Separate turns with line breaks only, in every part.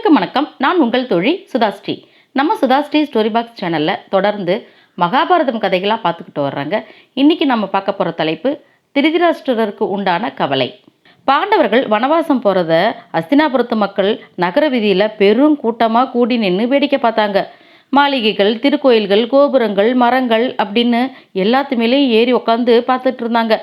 அனைவருக்கும் வணக்கம். நான் உங்கள் தொழில் சுதாஸ்ரீ. நம்ம சுதாஸ்ரீ ஸ்டோரி பாக்ஸ் சேனலில் தொடர்ந்து மகாபாரதம் கதைகளாக பார்த்துக்கிட்டு வர்றாங்க. இன்றைக்கி நம்ம பார்க்க போகிற தலைப்பு திருதிராஷ்டிரருக்கு உண்டான கவலை. பாண்டவர்கள் வனவாசம் போகிறத அஸ்தினாபுரத்து மக்கள் நகர வீதியில் பெரும் கூட்டமாக கூடி நின்று வேடிக்கை பார்த்தாங்க. மாளிகைகள் திருக்கோயில்கள் கோபுரங்கள் மரங்கள் அப்படின்னு எல்லாத்து மேலேயும் ஏறி உட்காந்து பார்த்துட்டு இருந்தாங்க.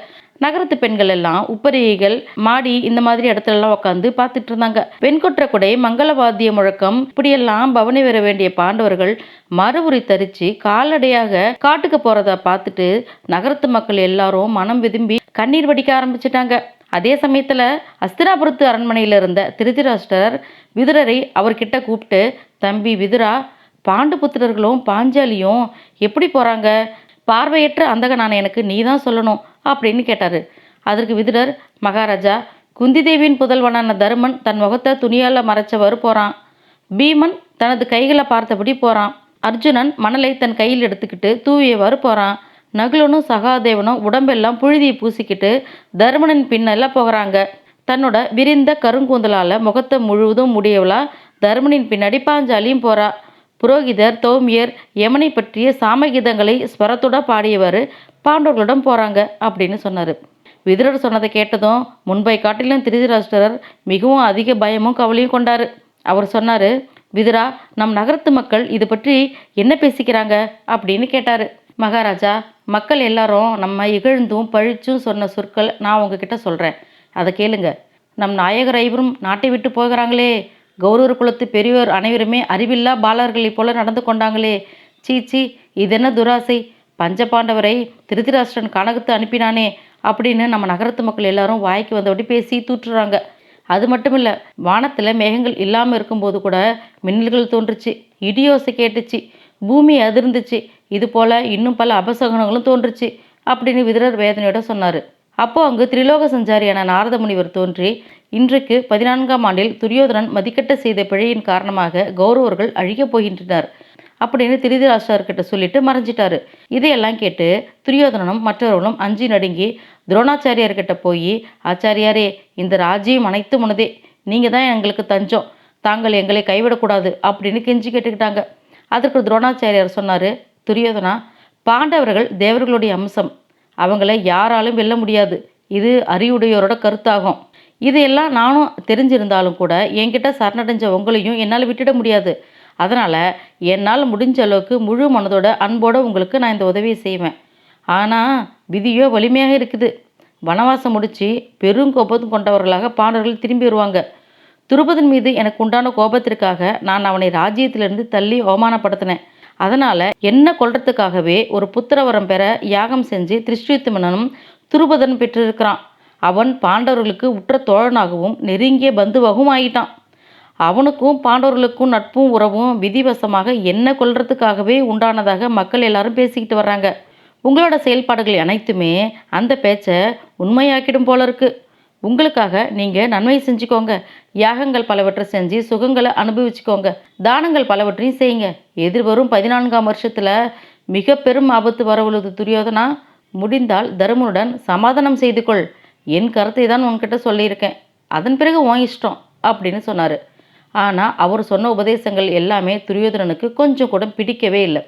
நகரத்து பெண்கள் எல்லாம் உப்பரிகைகள் மாடி இந்த மாதிரி இடத்துல எல்லாம் உட்காந்து பார்த்துட்டு இருந்தாங்க. வெண்கொற்ற குடை மங்களவாத்திய முழக்கம் இப்படியெல்லாம் பவனி வர வேண்டிய பாண்டவர்கள் மறுவுரி தரிச்சு கால்நடையாக காட்டுக்கு போறத பார்த்துட்டு நகரத்து மக்கள் எல்லாரும் மனம் விரும்பி கண்ணீர் வடிக்க ஆரம்பிச்சிட்டாங்க. அதே சமயத்துல அஸ்தினாபுரத்து அரண்மனையில இருந்த திருதிராஷ்டர் விதுரரை அவர்கிட்ட கூப்பிட்டு தம்பி விதுரா பாண்டு புத்திரர்களும் பாஞ்சாலியும் எப்படி போறாங்க? பார்வையற்ற அந்தக நான் எனக்கு நீ தான் சொல்லணும். அப்படின்னு கேட்டார். அதற்கு விதுரர் மகாராஜா குந்தி தேவியின் புதல்வனான தருமன் தன் முகத்தை துணியால் மறைச்சவர் போகிறான் பீமன் தனது கைகளை பார்த்தபடி போகிறான் அர்ஜுனன் மணலை தன் கையில் எடுத்துக்கிட்டு தூவியவாறு போகிறான் நகுலனும் சகாதேவனும் உடம்பெல்லாம் புழுதியை பூசிக்கிட்டு தருமனின் பின்னெல்லாம் போகிறாங்க. தன்னோட விரிந்த கருங்கூந்தலால் முகத்தை முழுவதும் முடியவளா தருமனின் பின்னாடி பாஞ்சாலியும் போறா. புரோகிதர் தௌமியர் யமனை பற்றிய சாமகீதங்களை ஸ்வரத்தோட பாடியவர் பாண்டவர்களிடம் போகிறாங்க அப்படின்னு சொன்னார். விதுரர் சொன்னதை கேட்டதும் முன்பை காட்டிலும் திருதராஷ்டிரர் மிகவும் அதிக பயமும் கவலையும் கொண்டார். அவர் சொன்னார் விதுரா நம் நகரத்து மக்கள் இது பற்றி என்ன பேசிக்கிறாங்க? அப்படின்னு கேட்டார். மகாராஜா மக்கள் எல்லாரும் நம்ம இகழ்ந்தும் பழிச்சும் சொன்ன சொற்கள் நான் உங்ககிட்ட சொல்கிறேன் அதை கேளுங்க. நம் நாயகர் ஐவரும் நாட்டை விட்டு போகிறாங்களே கௌரவர் குலத்து பெரியோர் அனைவருமே அறிவில்லா பாலர்களைப் போல நடந்து கொண்டாங்களே. சீச்சி இதென்ன துராசை? பஞ்சபாண்டவரை திருதிராஷ்டிரன் கனகத்து அனுப்பினானே அப்படின்னு நம்ம நகரத்து மக்கள் எல்லாரும் வாய்க்கு வந்தபடி பேசி தூற்றுறாங்க. அது மட்டும் இல்லை வானத்தில் மேகங்கள் இல்லாமல் இருக்கும்போது கூட மின்னல்கள் தோன்றுச்சு இடியோசை கேட்டுச்சு பூமி அதிர்ந்துச்சு இது போல் இன்னும் பல அபசகனங்களும் தோன்றுச்சு அப்படின்னு விதரர் வேதனையோட சொன்னார். அப்போ அங்கு திரிலோக சஞ்சாரியான நாரத முனிவர் தோன்றி இன்றைக்கு பதினான்காம் ஆண்டில் துரியோதனன் மதிக்கட்ட செய்த பிழையின் காரணமாக கௌரவர்கள் அழிக்கப் போகின்றனர் அப்படின்னு திருதராஷ்டர்கிட்ட சொல்லிட்டு மறைஞ்சிட்டாரு. இதையெல்லாம் கேட்டு துரியோதனனும் மற்றவர்களும் அஞ்சி நடுங்கி துரோணாச்சாரியார்கிட்ட போய் ஆச்சாரியாரே இந்த ராஜ்யம் அனைத்து முனதே நீங்கள் தான் எங்களுக்கு தஞ்சம். தாங்கள் எங்களை கைவிடக்கூடாது அப்படின்னு கெஞ்சி கேட்டுக்கிட்டாங்க. அதற்கு துரோணாச்சாரியார் சொன்னார் துரியோதனா பாண்டவர்கள் தேவர்களுடைய அம்சம். அவங்கள யாராலும் வெல்ல முடியாது. இது அறிவுடையோரோட கருத்தாகும். இதையெல்லாம் நானும் தெரிஞ்சிருந்தாலும் கூட என்கிட்ட சரணடைஞ்ச உங்களையும் என்னால் விட்டுட முடியாது. அதனால் என்னால் முடிஞ்ச அளவுக்கு முழு மனதோட அன்போடு உங்களுக்கு நான் இந்த உதவியை செய்வேன். ஆனால் விதியோ வலிமையாக இருக்குது. வனவாசம் முடித்து பெரும் கோபம் கொண்டவர்களாக பாண்டவர்கள் திரும்பி வருவாங்க. துருபதன் மீது எனக்கு உண்டான கோபத்திற்காக நான் அவனை ராஜ்யத்திலிருந்து தள்ளி அவமானப்படுத்தினேன். அதனால் என்ன கொள்றதுக்காகவே ஒரு புத்திரவரம் பெற யாகம் செஞ்சு திருஷ்டித்துமனனும் துருபதன் பெற்றிருக்கிறான். அவன் பாண்டவர்களுக்கு உற்ற தோழனாகவும் நெருங்கிய பந்துவாகவும் ஆயிட்டான் அவனுக்கும் பாண்டவர்களுக்கும் நட்பும் உறவும் விதிவசமாக என்ன கொள்றதுக்காகவே உண்டானதாக மக்கள் எல்லாரும் பேசிக்கிட்டு வர்றாங்க. உங்களோட செயல்பாடுகள் அனைத்துமே அந்த பேச்சை உண்மையாக்கிடும் போல இருக்குது உங்களுக்காக நீங்கள் நன்மை செஞ்சுக்கோங்க. யாகங்கள் பலவற்றை செஞ்சு சுகங்களை அனுபவிச்சுக்கோங்க. தானங்கள் பலவற்றையும் செய்யுங்க. எதிர்வரும் பதினான்காம் வருஷத்தில் மிக பெரும் ஆபத்து வரவுள்ளது துரியோதனா. முடிந்தால் தருமனுடன் சமாதானம் செய்து கொள். என் கருத்தை தான் உன்கிட்ட சொல்லியிருக்கேன். அதன் பிறகு உன் இஷ்டம் அப்படின்னு சொன்னார். ஆனால் அவர் சொன்ன உபதேசங்கள் எல்லாமே துரியோதனனுக்கு கொஞ்சம் கூட பிடிக்கவே இல்லை.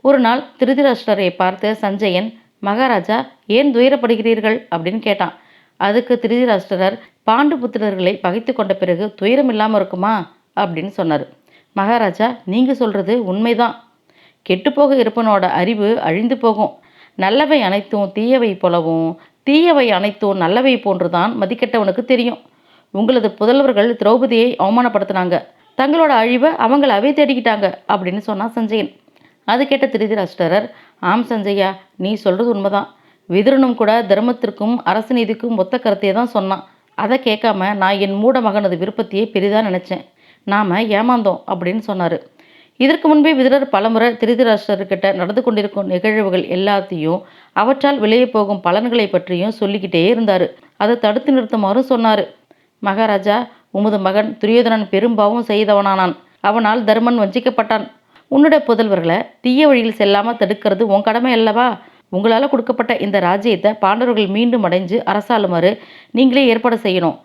ஒரு நாள் திருதிராஷ்டரை பார்த்த சஞ்சயன் மகாராஜா ஏன் துயரப்படுகிறீர்கள்? அப்படின்னு கேட்டான். அதுக்கு திருதிராஷ்டரர் பாண்டு புத்திரர்களை பகைத்து கொண்ட பிறகு துயரம் இல்லாமல் இருக்குமா? அப்படின்னு சொன்னார். மகாராஜா நீங்கள் சொல்கிறது உண்மைதான். கெட்டுப்போக இருப்பனோட அறிவு அழிந்து போகும். நல்லவை அனைத்தும் தீயவை போலவும் தீயவை அனைத்தும் நல்லவை போன்றுதான் மதிக்கெட்டவனுக்கு தெரியும். உங்களது புதல்வர்கள் திரௌபதியை அவமானப்படுத்தினாங்க. தங்களோட அழிவை அவங்கள அவை தேடிக்கிட்டாங்க அப்படின்னு சொன்னான் சஞ்சயன். அது கேட்ட திருதிராஷ்டரர் ஆம் சஞ்சயா நீ சொல்கிறது உண்மைதான். விதுரனும் கூட தர்மத்திற்கும் அரசு நீதிக்கும் ஒத்த கருத்தையே தான் சொன்னான். அதை கேட்காம நான் என் மூட மகனது விருப்பத்தையே பெரிதாக நினச்சேன். நாம் ஏமாந்தோம் அப்படின்னு சொன்னார். இதற்கு முன்பே விதுரர் பலமுறை திருதிராஷ்டர்கிட்ட நடந்து கொண்டிருக்கும் நிகழ்வுகள் எல்லாத்தையும் அவற்றால் விளைய போகும் பலன்களை பற்றியும் சொல்லிக்கிட்டே இருந்தார். அதை தடுத்து நிறுத்துமாறும் சொன்னார். மகாராஜா உமது மகன் துரியோதனன் பெரும்பாவும் செய்தவனானான். அவனால் தர்மன் வஞ்சிக்கப்பட்டான். உன்னுடைய புதல்வர்களை தீய வழியில் செல்லாமல் தடுக்கிறது உன் கடமை அல்லவா? உங்களால் கொடுக்கப்பட்ட இந்த ராஜ்யத்தை பாண்டவர்கள் மீண்டும் அடைஞ்சு அரசாளுமாறு நீங்களே ஏற்பாடு செய்யணும்.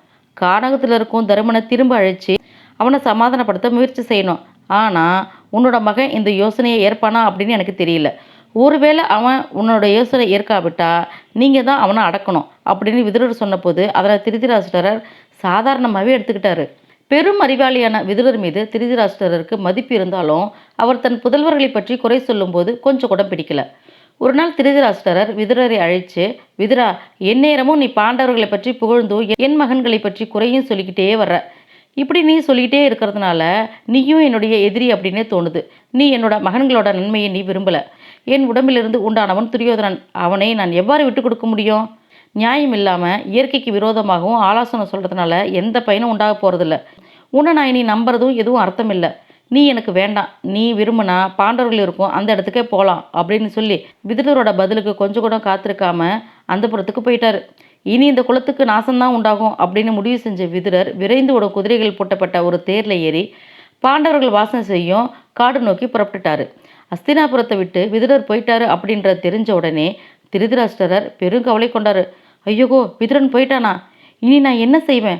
கானகத்தில் இருக்கும் தருமனை திரும்ப அழைச்சி அவனை சமாதானப்படுத்த முயற்சி செய்யணும். ஆனால் உன்னோட மகன் இந்த யோசனையை ஏற்பானா அப்படின்னு எனக்கு தெரியல. ஒருவேளை அவன் உன்னோட யோசனை ஏற்காவிட்டா நீங்கள் தான் அவனை அடக்கணும் அப்படின்னு விதுரர் சொன்னபோது அதில் திருதிராஷ்டரர் சாதாரணமாகவே எடுத்துக்கிட்டாரு. பெரும் அறிவாளியான விதுரர் மீது திருதிராஷ்டரருக்கு மதிப்பு இருந்தாலும் அவர் தன் புதல்வர்களை பற்றி குறை சொல்லும்போது கொஞ்சம் கூட பிடிக்கல. ஒரு நாள் திருதராஷ்டரர் விதுரரை அழைச்சு விதுரா எந்நேரமும் நீ பாண்டவர்களை பற்றி புகழ்ந்தும் என் மகன்களை பற்றி குறையும் சொல்லிக்கிட்டே வர்ற. இப்படி நீ சொல்லிக்கிட்டே இருக்கிறதுனால நீயும் என்னுடைய எதிரி அப்படின்னே தோணுது. நீ என்னோட மகன்களோட நன்மையை நீ விரும்பல. என் உடம்பிலிருந்து உண்டானவன் துரியோதனன். அவனை நான் எவ்வாறு விட்டு கொடுக்க முடியும்? நியாயம் இல்லாமல் இயற்கைக்கு விரோதமாகவும் ஆலோசனை சொல்கிறதுனால எந்த பயனும் உண்டாக போகிறதில்ல உன்னை நான் இனி நம்புறதும் எதுவும் அர்த்தம் இல்லை. நீ எனக்கு வேண்டாம் நீ விரும்பினா பாண்டவர்கள் இருக்கும் அந்த இடத்துக்கே போகலாம் அப்படின்னு சொல்லி விதுரரோட பதிலுக்கு கொஞ்சம் கூட காத்திருக்காம அந்த புறத்துக்கு போயிட்டாரு. இனி இந்த குளத்துக்கு நாசம்தான் உண்டாகும் அப்படின்னு முடிவு செஞ்ச விதுரர் விரைந்து ஓட குதிரைகள் பூட்டப்பட்ட ஒரு தேரில் ஏறி பாண்டவர்கள் வாசனை செய்யும் காடு நோக்கி புறப்பட்டுட்டாரு. அஸ்தினாபுரத்தை விட்டு விதுரர் போயிட்டாரு அப்படின்ற தெரிஞ்ச உடனே திருதிராஷ்டரர் பெருங்கவலை கொண்டாரு. ஐயோகோ விதுரன் போயிட்டானா? இனி நான் என்ன செய்வேன்?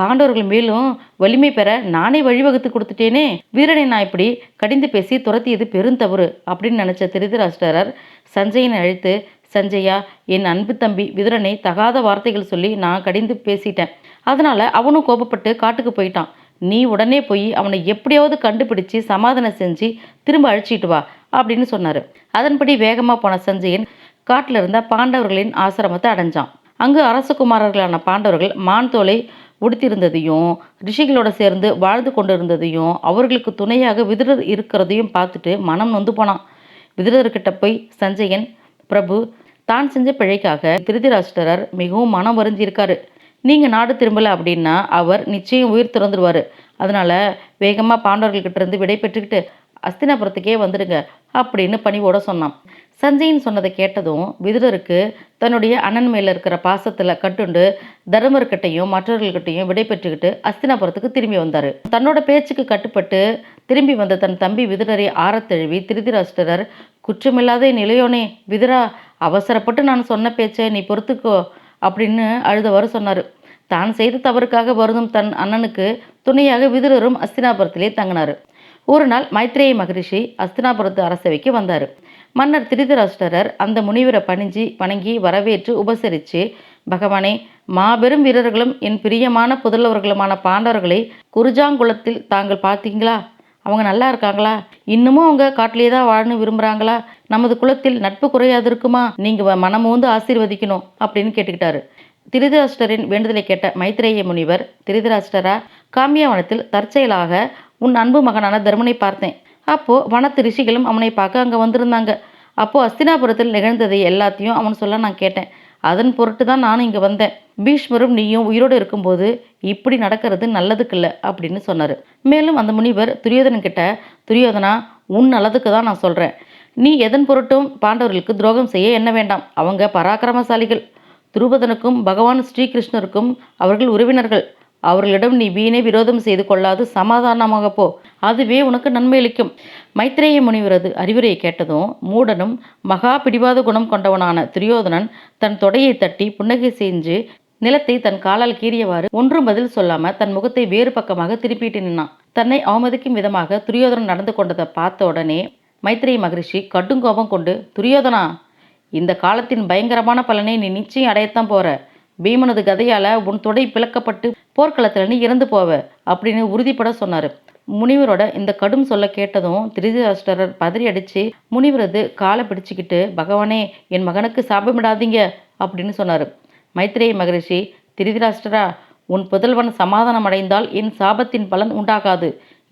பாண்டவர்கள் மேலும் வலிமை பெற நானே வழிவகுத்து கொடுத்துட்டேனே. வீரனை நான் இப்படி கடிந்து பேசி துரத்தியது பெருந்தவறு அப்படின்னு நினச்ச திருதராஷ்டரர் சஞ்சயனை அழைத்து சஞ்சயா என் அன்பு தம்பி விதுரனை தகாத வார்த்தைகள் சொல்லி நான் கடிந்து பேசிட்டேன். அதனால அவனும் கோபப்பட்டு காட்டுக்கு போயிட்டான். நீ உடனே போய் அவனை எப்படியாவது கண்டுபிடிச்சு சமாதானம் செஞ்சு திரும்ப அழைச்சிட்டு வா அப்படின்னு சொன்னார். அதன்படி வேகமாக போன சஞ்சயன் காட்டில் இருந்த பாண்டவர்களின் ஆசிரமத்தை அடைஞ்சான். அங்கு அரசகுமாரர்களான பாண்டவர்கள் மான் உடுத்திருந்ததையும் ரிஷிகளோட சேர்ந்து வாழ்ந்து கொண்டிருந்ததையும் அவர்களுக்கு துணையாக விதுரர் இருக்கிறதையும் பார்த்துட்டு மனம் நொந்து போனான். விதுரர்கிட்ட போய் சஞ்சயன் பிரபு தான் செஞ்ச பிழைக்காக திருதிராஷ்டரர் மிகவும் மனம் வருந்தியிருக்காரு. நீங்கள் நாடு திரும்பலை அப்படின்னா அவர் நிச்சயம் உயிர் திறந்துடுவார் அதனால் வேகமாக பாண்டவர்கள்கிட்ட இருந்து விடை பெற்றுக்கிட்டு அஸ்தினாபுரத்துக்கே வந்துடுங்க அப்படின்னு பணிவோட சொன்னான். சஞ்சயின் சொன்னதை கேட்டதும் விதுரருக்கு தன்னுடைய அண்ணன் மேல இருக்கிற பாசத்துல கட்டுண்டு தர்மர்கிட்டையும் மற்றவர்கள்கிட்டையும் விடை பெற்றுக்கிட்டு அஸ்தினாபுரத்துக்கு திரும்பி வந்தார். தன்னோட பேச்சுக்கு கட்டுப்பட்டு திரும்பி வந்த தன் தம்பி விதுரரை ஆறத்தழுவி திருதிராஷ்டரர் குற்றமில்லாத நிலையோனே விதுரா அவசரப்பட்டு நான் சொன்ன பேச்சை நீ பொறுத்துக்கோ அப்படின்னு அழுதவாறு சொன்னார். தான் செய்த தவறுக்காக வருதும் தன் அண்ணனுக்கு துணையாக விதுரரும் அஸ்தினாபுரத்திலே தங்கினார். ஒரு நாள் மைத்ரேய மகரிஷி அஸ்தினாபுரத்து அரசவைக்கு வந்தார். மன்னர் திருதராஷ்டரர் அந்த முனிவரை பணிஞ்சு வணங்கி வரவேற்று உபசரித்து பகவானே மாபெரும் வீரர்களும் என் பிரியமான புதல்வர்களுமான பாண்டவர்களை குருஜாங்குளத்தில் தாங்கள் பார்த்தீங்களா? அவங்க நல்லா இருக்காங்களா? இன்னமும் அவங்க காட்டிலேயே தான் வாழணும் விரும்புகிறாங்களா நமது குலத்தில் நட்பு குறையாது இருக்குமா நீங்கள் மனமூந்து ஆசீர்வதிக்கணும் அப்படின்னு கேட்டுக்கிட்டாரு. திருதராஷ்டரின் வேண்டுதலை கேட்ட மைத்ரேய முனிவர் திருதராஷ்டரா காமியாவனத்தில் தற்செயலாக உன் அன்பு மகனான தர்மனை பார்த்தேன். அப்போது வனத்து ரிஷிகளும் அவனை பார்க்க அங்கே வந்திருந்தாங்க. அப்போது அஸ்தினாபுரத்தில் நிகழ்ந்ததை எல்லாத்தையும் அவன் சொல்ல நான் கேட்டேன். அதன் பொருட்டு தான் நானும் இங்கே வந்தேன். பீஷ்மரும் நீயும் உயிரோடு இருக்கும்போது இப்படி நடக்கிறது நல்லதுக்கு இல்லை அப்படின்னு சொன்னார். மேலும் அந்த முனிவர் துரியோதனன் கிட்ட துரியோதனா உன் நல்லதுக்கு தான் நான் சொல்கிறேன் நீ எதன் பொருட்டும் பாண்டவர்களுக்கு துரோகம் செய்ய என்ன வேண்டாம். அவங்க பராக்கிரமசாலிகள். துருபதனுக்கும் பகவான் ஸ்ரீகிருஷ்ணருக்கும் அவர்கள் உறவினர்கள். அவர்களிடம் நீ வீணை விரோதம் செய்து கொள்ளாது சமாதானமாக போ. அதுவே உனக்கு நன்மை அளிக்கும். மைத்ரேய முனிவரது அறிவுரையை கேட்டதும் மூடனும் மகா பிடிவாத குணம் கொண்டவனான துரியோதனன் தன் தொடையை தட்டி புன்னகை செஞ்சு நிலத்தை தன் காலால் கீறியவாறு ஒன்றும் பதில் சொல்லாம தன் முகத்தை வேறு பக்கமாக திருப்பிட்டு நின்னான். தன்னை அவமதிக்கும் விதமாக துரியோதனன் நடந்து கொண்டதை பார்த்த உடனே மைத்ரேய மகரிஷி கடுங்கோபம் கொண்டு துரியோதனா இந்த காலத்தின் பயங்கரமான பலனை நீ நிச்சயம் அடையத்தான் போற. பீமனது கதையால உன் தொடை பிளக்கப்பட்டு போர்க்களத்துல நீ இறந்து போவ அப்படின்னு உறுதிப்பட சொன்னாரு. முனிவரோட இந்த கடும் சொல்ல கேட்டதும் திரிதிராஷ்டரர் பதறி அடித்து முனிவரது காலை பிடிச்சிக்கிட்டு பகவானே என் மகனுக்கு சாபமிடாதீங்க அப்படின்னு சொன்னாரு. மைத்ரேய மகரிஷி திரிதிராஷ்டரா உன் புதல்வன் சமாதானம் அடைந்தால் என் சாபத்தின் பலன் உண்டாகாது.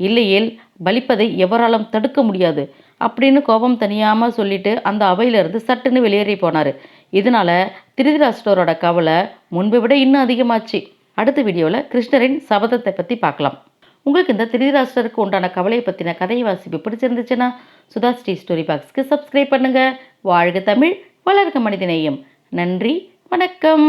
இல்லையேல் பலிப்பதை எவராலும் தடுக்க முடியாது அப்படின்னு கோபம் தனியாமல் சொல்லிட்டு அந்த அவையிலிருந்து சட்டுன்னு வெளியேறி போனார். இதனால திருதிராஷ்டரோட கவலை முன்பை விட இன்னும் அதிகமாச்சு. அடுத்த வீடியோவில் கிருஷ்ணரின் சபதத்தை பற்றி பார்க்கலாம். உங்களுக்கு இந்த திருதிராஷ்டருக்கு உண்டான கவலையை பற்றின கதை வாசிப்பு பிடிச்சிருந்துச்சுன்னா சுதா ஸ்ரீ ஸ்டோரி பாக்ஸ்க்கு சப்ஸ்கிரைப் பண்ணுங்கள் வாழ்க தமிழ் வளர்க மனிதநேயம். நன்றி வணக்கம்.